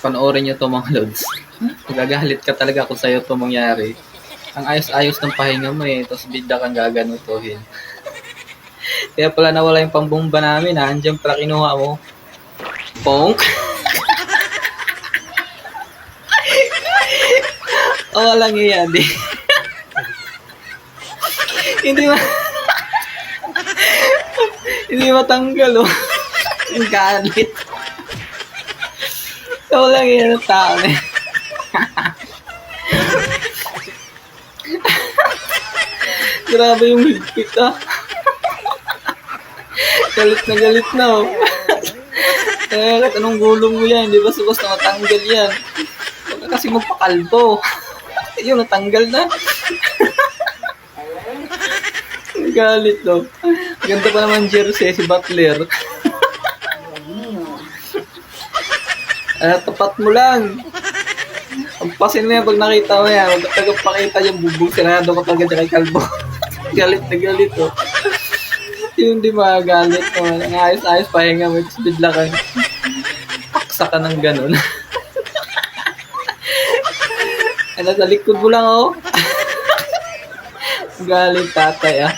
Panoorin niyo to mga lods. Magagalit ka talaga kung sa'yo to mangyari. Ang ayos-ayos ng pahinga mo eh, tapos bigla kang gaganutuhin. Kaya pala nawala yung pambomba namin ha, andyan pala kinuha mo. Ponk! o walang iya, di. Hindi ma... Hindi matanggal oh. Ang galit. So, walang iya ng tao. Grabe yung higpit ah. galit na galit na oh. Eh, kahit anong gulong mo yan, di ba subos na matanggal yan? Huwag ka kasi magpakalbo. Yun, natanggal na. Ang galit no. Ganda pa naman jersey, si Butler. Ah, tapat mo lang. Pagpasin mo yan pag nakita mo yan. Huwag ka tagapakita yung bubong sinado kapag ganyan kay Kalbo. galit na galit oh. Yung di magalit mo. Ang ayos-ayos pahinga mo. Tapos bigla kang paksa ka ng ganun. ano, sa likod mo lang oh. galit tatay ah.